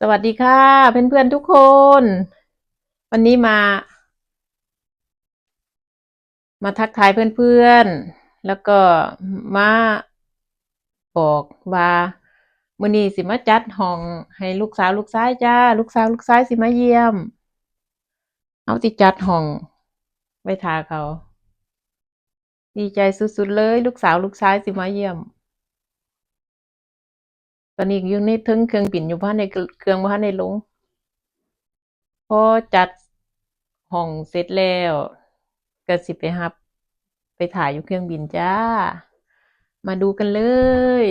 สวัสดีค่ะเพื่อนๆทุกคน วันนี้มา มาทักทายเพื่อนๆ แล้วก็มาบอกว่ามื้อนี้สิมาจัดห้องให้ลูกสาวลูกชายจ้า ลูกสาวลูกชายสิมาเยี่ยม เอาติจัดห้องไว้ทาเขา ดีใจสุดๆเลย ลูกสาวลูกชายสิมาเยี่ยม อนนี้อยู่ในทึงเครื่องบินอยู่บ้านในเครื่องบ้านในลงพอจัดห้องเสร็จแล้วก็สิไปรับ ไปถ่ายอยู่เครื่องบินจ้า มาดูกันเลย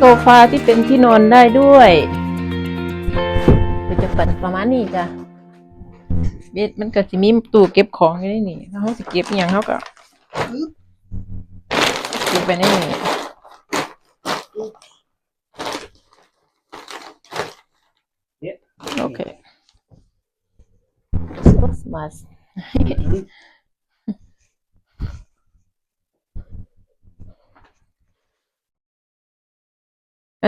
โซฟาที่เป็นที่นอนได้ด้วยก็จะเป็นประมาณนี้จ้ะเบ็ดมันก็สิมีตู้เก็บของอยู่ในนี่ถ้าเขาสิเก็บอหย่างเขาก็เก็บไปในนี่ Ja. โอเคสม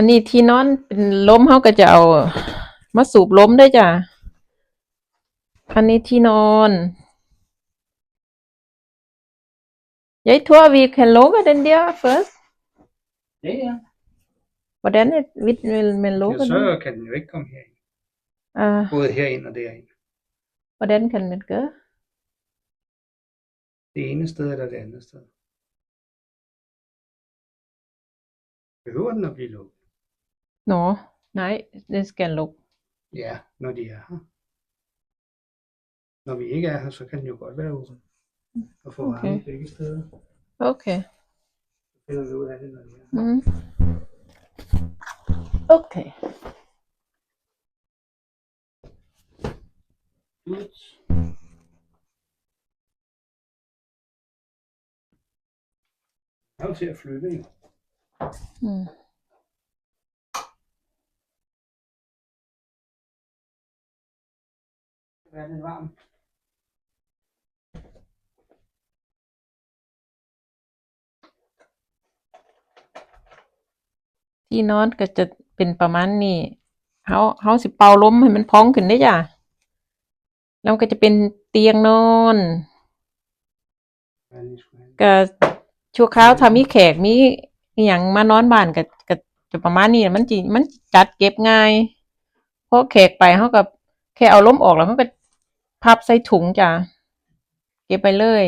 อันนี้ที่นอนเป็นล้มเขาก็จะเอามาสูบล้มได้วยจ้ะ อันนี้ที่นอนยายทั่ววีแคนโลกันเดนเดีย first Ja, ja. hvordan er vi med ja lågen så kan den jo ikke komme herind. uh, Både herind og derind. hvordan kan man gøre Det ene sted eller det andet sted. Behøver den at blive lukket? Nå nej det skal lukke Ja, når de er her. Når vi ikke er her, så kan den jo godt være åben. Og få varme Okay. begge steder. okay Så finder vi ud af det, når de er her. mm. okay Godt. Jeg er jo til at flytte, jo. mm. Hvad er det varmt? ที่นอนก็จะเป็นประมาณนี้เขาเขาสิเป่าลมให้มันพองขึ้นได้จ้ะ แล้วก็จะเป็นเตียงนอน ก็ชั่วคราวถ้ามีแขกมีอย่างมานอนบ้านก็ก็จะประมาณนี้มันจิมันจัดเก็บง่าย เพราะแขกไปเขาก็แค่เอาล้มออกแล้วเขาก็ พับใส่ถุงจ้ะ เก็บไปเลย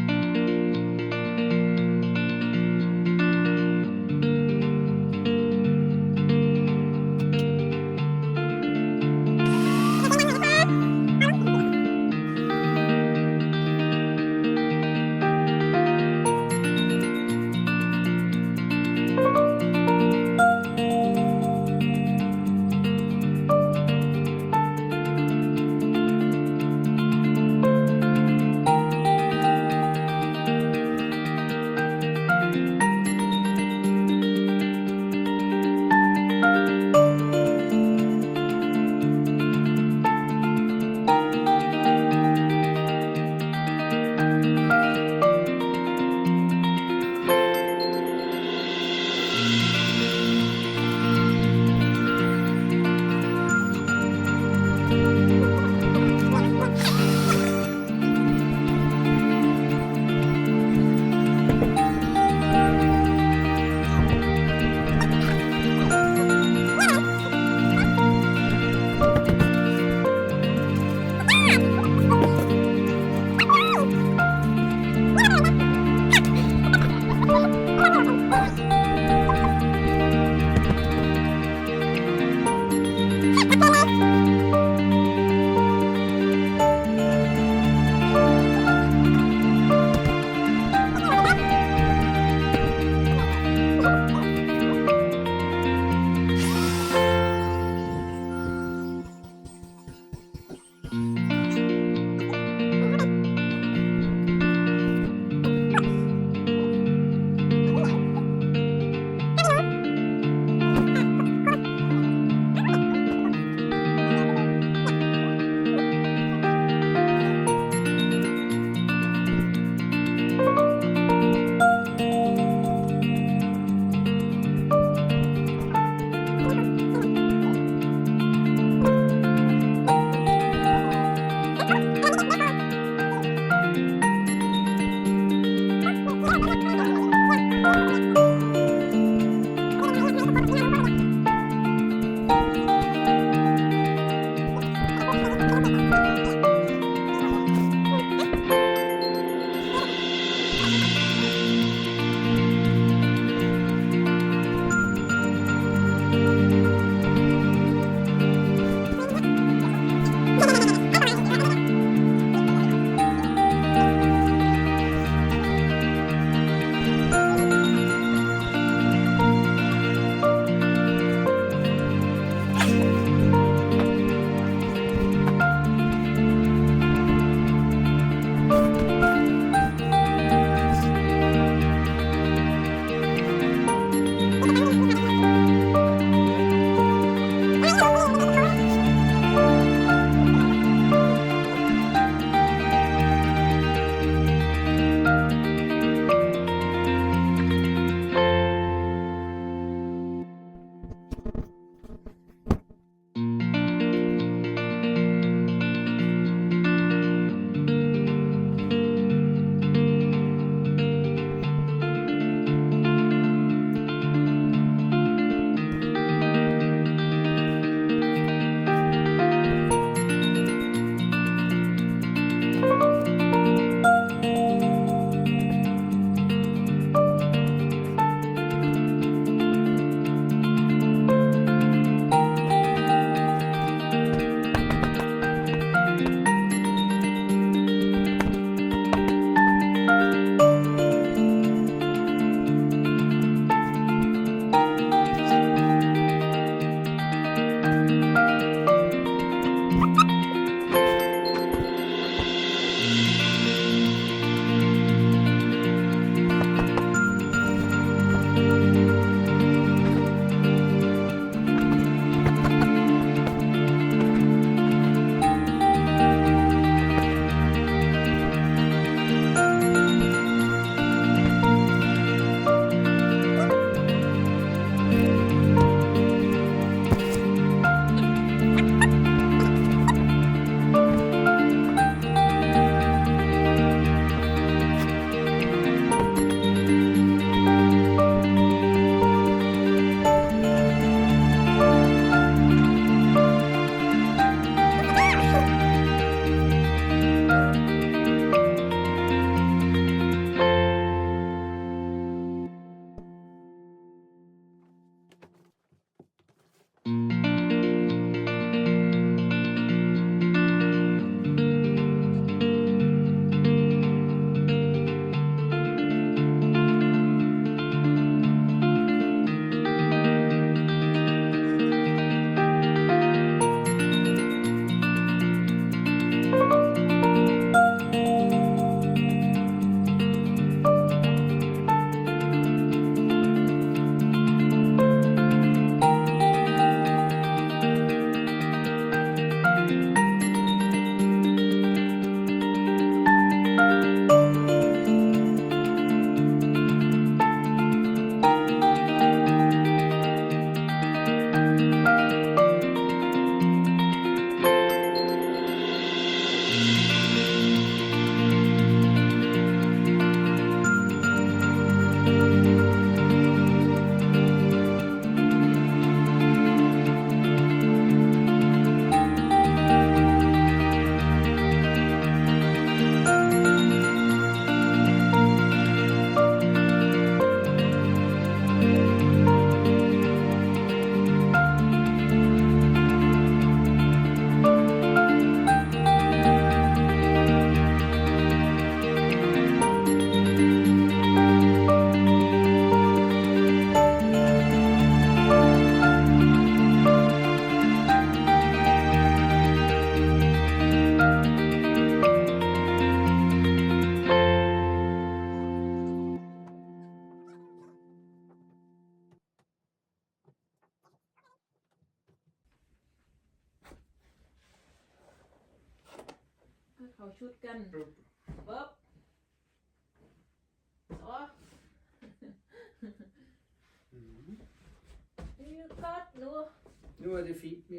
เ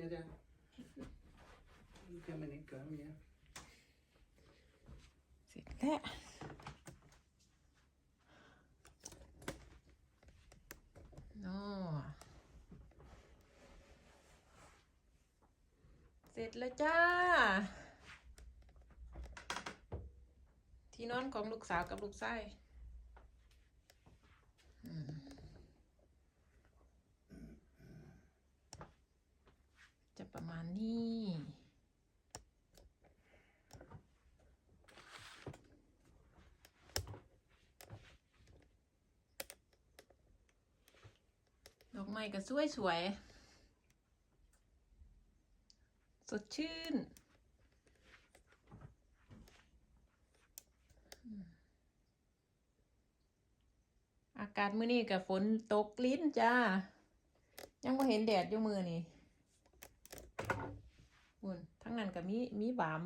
mere der. Nu kan man ikke gøre mere. เสร็จแล้วโอ้เสร็จแล้วจ้า ที่นอนของลูกสาวกับลูกชายอืมจะประ มาณนี้ดอกไม้ก็สวยสวยๆสดชื่นอืมอากาศมื้อนี้กับฝนตกลิ้นจ้า ยังไม่เห็นแดดอยู่มือนี่ อุ่นทั้งนั้นก็มีมีบาม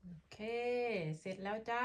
โอเคเสร็จแล้วจ้า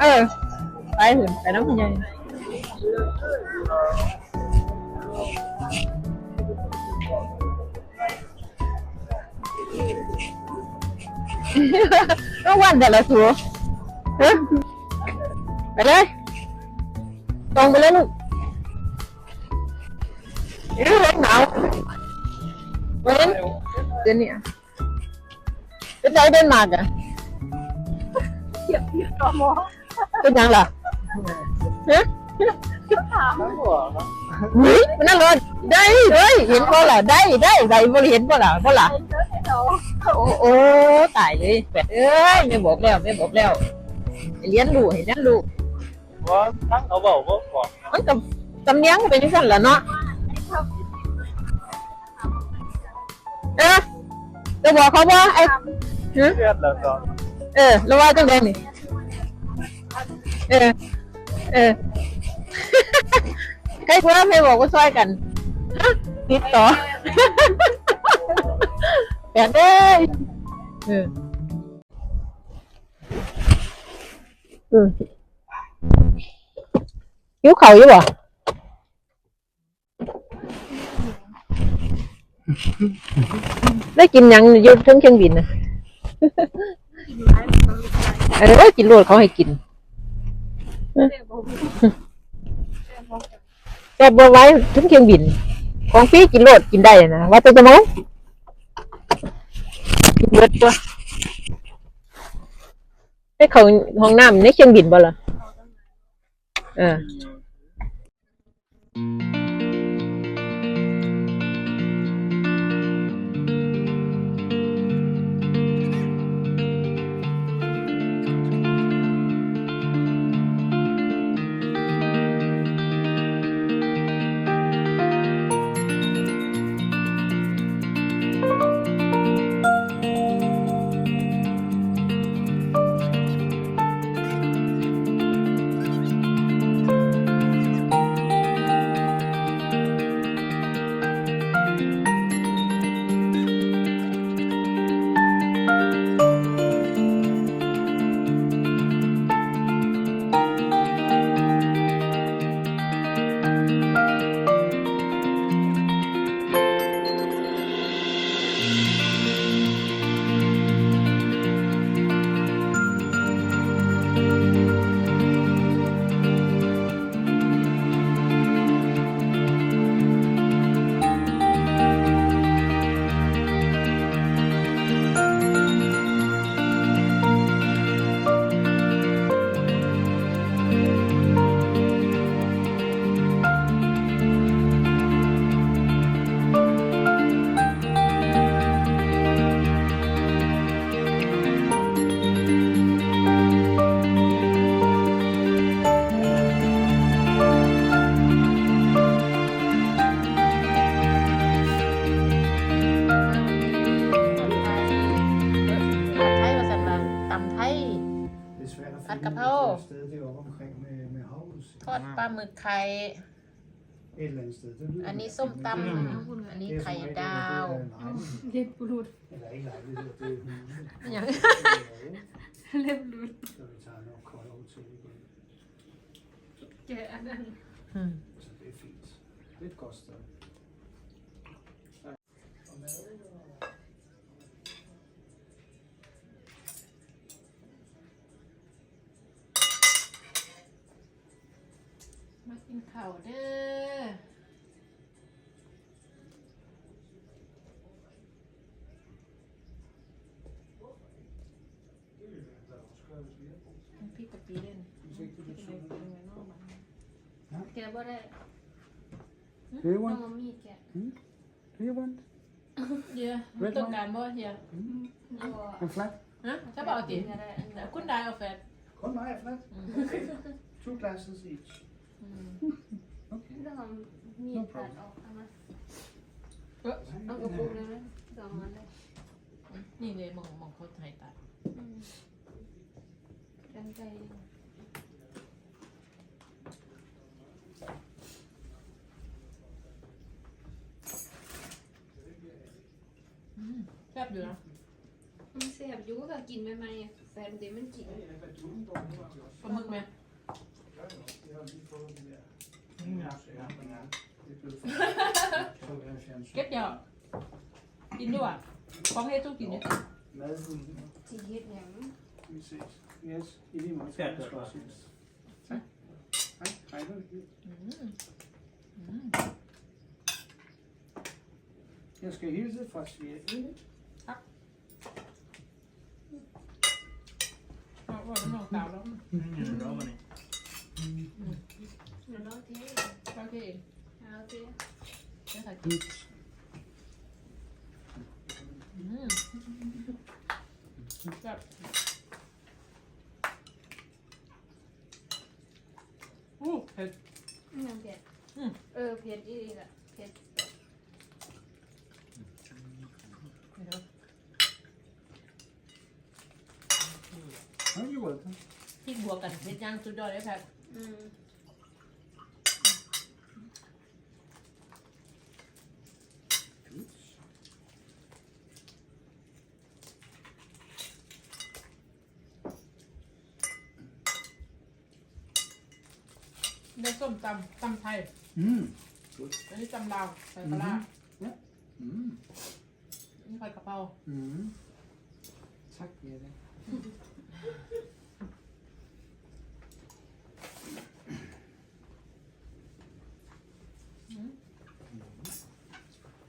ขึ้นไปทางไหนเออไปถึงไปน้ำพญายก็วันแต่ละตัวฮะไป เลยตรงไปเลยลูกเอ้ยร้อนหนาวเว้นเดี๋ยวนี้เป็นไรเป็นมากอะเป็นยังล่ะฮะเฮ้ยมันน่ารถได้เฮ้ยเห็นบ่ล่ะได้ได้ได้บ่เห็นบ่ล่ะบ่ล่ะโอ้โอ้ตายเลยแปดเอ้ยไม่บอกแล้วไม่บอกแล้วให้เลี้ยนลูกให้เลี้ยนลูกว่าทั้งเขาบอกว่าบอกมันกับจำเนียงเป็นจังซั่นล่ะเนาะเออจะบอกเขาว่าไอ้ฮะเลือดแล้วก็เออแล้วว่าจังไดนี่ เออ เออ ใครว่าไม่บอกว่าช่วยกันฮะติดต่อ แปดเอ้ยเออ เออหิวเขาอยู่บ่ได้กินยังอยู่เทั้งเครื่องบินนะเออกินโลดเขาให้กิน แต่บ่ไว้ถึงเครื่องบิน ของฟรีกินโลดกินได้นะว่าแต่จะมองกินเบิดตัวให้เขาห้องน้ำในเครื่องบินบ่ล่ะเออผัด ทอดปลาหมึกไข่ Et eller andet sted. Det lyder อันนี้ da ส้ม fint, ต men det er- ำอันนี้ det er ไข่ som regel ดาว en del af en lejlighed. เล็บรูด Eller ikke lejlighed, det er huse. อย่างเล็บรูด Så vi tager nok kolde hotel igen. แกะอันนั้น มากินข้าวเด้อ Der er også skrevet svigerbo. พี่กับปีเล่น Hvis ikke det กิน er อะไร sådan. กินอะไรนอกบ้านแกะบ่ได้ Do you น้อง want? เอามีดแกะ Do you want? เยอะต้องการบ่เฮียบ่ En flat? ฮะถ้าบอกติก็ได้อันนี้คุณได้เอาแฟด Kun mig er flat. Okay. Two glasses each. อืม Okay. ต้องเอามีดตัดออกเอามาเอากระปุกเลยนะสองอันเลยนี่เลยมองมองเขาไทยตัดอืมกันไกลอืมแซ่บอยู่นะมันแสบอยู่ก็กินใหม่ๆอะแฟนเดี๋ยวมันกินปลาหมึกไหม เก็บยาวกินด้วยของให้ตู้กินเนี่ย Die geht ja. hm? Jag ska husa fast vi är inne. บอกว่ามันลองตามแล้วเนี่อยู่แล้ววันนี้ เดี๋ยวเราเทโอเคเอาเทได้ค่ะกินอืมแซ่บอู้เผ็ดนี่ยเผ็ดอืมเออเผ็ดอีหลีล่ะเผ็ดเดี๋ยว Ja, you're welcome. พริกบวกกันเผ็ดย่างสุดยอดเลยแพท ได้ส้มตำตำไทย Mm. อันนี้ตำลาวใส่ปลาร้า Mm. นี่ผัดกะเพรา Mm. Tak, Jette.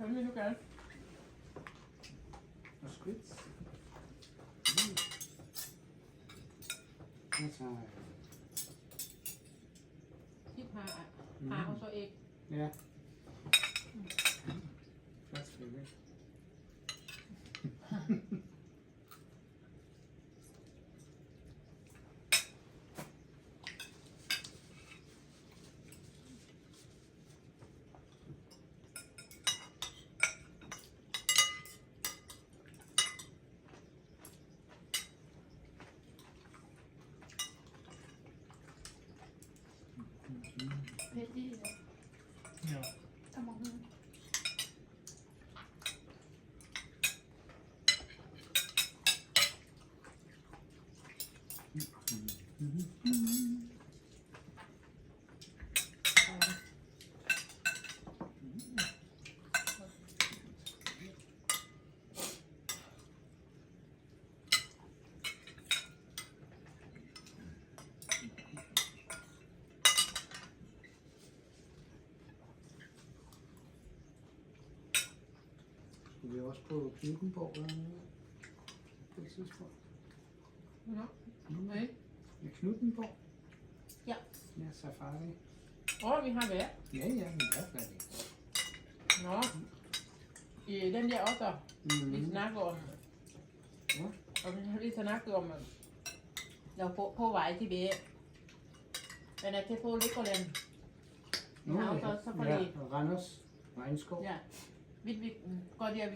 ทำไม่ทุกอย่าง Og skvidt. Mm. Jeg tager... ที่พาอะหาเอาตัวเอง Ja. Flot stykke. เผ็ดอีหลีล่ะ Ja. สมอง Skulle vi også på Knuttenborg eller noget? På et tidspunkt. เนาะ Mm. เฮ้ย Ja, Knuttenborg? Ja. Ja, safari. อ๋อมีห้าแบบ Ja, ja, men hvad er det? เนาะอีเด่นเดียวต่อ Mm. ลิสนาก่อน Ja. เอาเป็นลิสนาก่อนมันเราโพโพไหวที่เบะเป็นอะไรที่โพลิโกเลน Nå, Ja, ja. og så safari. Ja, og Randers. Regnskov. เนี่ยวิดวิดก็เดียว